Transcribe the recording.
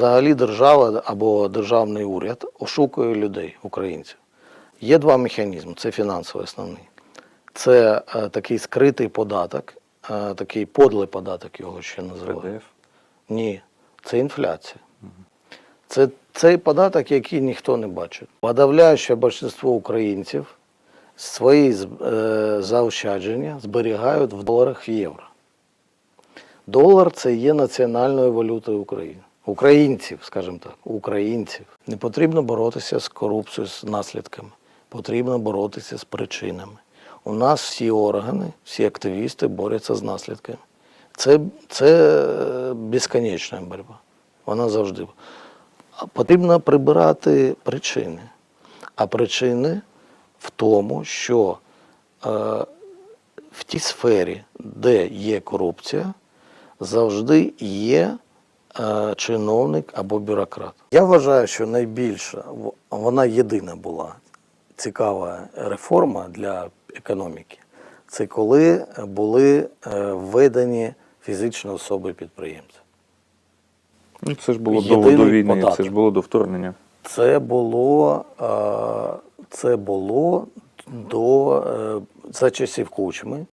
взагалі держава або державний уряд ошукує людей, українців. Є два механізми: це фінансовий основний. Це е, такий скритий податок, е, такий подлий податок його ще називають. ПДФ. Ні, це інфляція. Це цей податок, який ніхто не бачить. Подавляюче більшість українців свої е, заощадження зберігають в доларах в євро. Долар це є національною валютою України. Українців, скажімо так, українців. Не потрібно боротися з корупцією, з наслідками. Потрібно боротися з причинами. У нас всі органи, всі активісти борються з наслідками. Це, це е, безконечна боротьба. Вона завжди. Потрібно прибирати причини. А причини в тому, що е, в тій сфері, де є корупція, завжди є чиновник або бюрократ. Я вважаю, що найбільша, вона єдина була цікава реформа для економіки. Це коли були е, введені фізичні особи підприємці. Ну, це ж було до, Єдиний до війни, податок. це ж було до вторгнення. Це було, е, це було до е, за часів кучми.